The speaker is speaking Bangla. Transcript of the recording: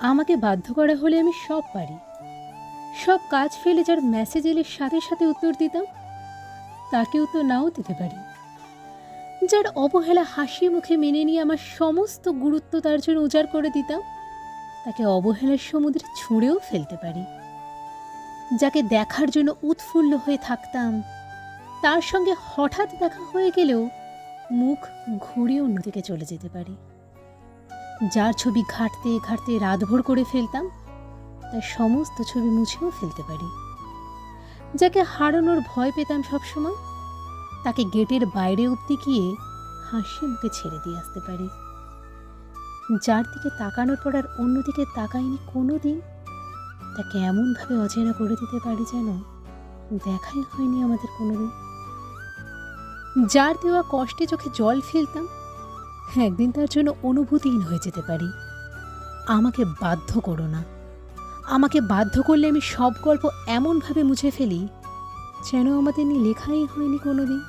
আমাকে বাধ্য করা হলে আমি সব পারি। সব কাজ ফেলে যার মেসেজ এলে সাথে সাথে উত্তর দিতাম তাকেও তো নাও দিতে পারি। যার অবহেলা হাসি মুখে মেনে নিয়ে আমার সমস্ত গুরুত্ব তার জন্য উজাড় করে দিতাম, তাকে অবহেলার সমুদ্রে ছুঁড়েও ফেলতে পারি। যাকে দেখার জন্য উৎফুল্ল হয়ে থাকতাম, তার সঙ্গে হঠাৎ দেখা হয়ে গেলেও মুখ ঘুরিয়ে অন্যদিকে চলে যেতে পারি। যার ছবি ঘাঁটতে ঘাঁটতে রাতভর করে ফেলতাম তার সমস্ত ছবি মুছেও ফেলতে পারি। যাকে হারানোর ভয় পেতাম সবসময়, তাকে গেটের বাইরে অবধি গিয়ে হাসি মুখে ছেড়ে দিয়ে আসতে পারি। যার দিকে তাকানোর পর আর অন্যদিকে তাকাইনি কোনো দিন তাকে এমনভাবে অচেনা করে দিতে পারি যেন দেখাই হয়নি আমাদের কোনোদিন। যার দেওয়া কষ্টে চোখে জল ফেলতাম একদিন তার জন্য অনুভূতিহীন হয়ে যেতে পারি। আমাকে বাধ্য করো না। আমাকে বাধ্য করলে আমি সব গল্প এমনভাবে মুছে ফেলি যেন আমাদের নিয়ে লেখাই হয়নি কোনোদিন।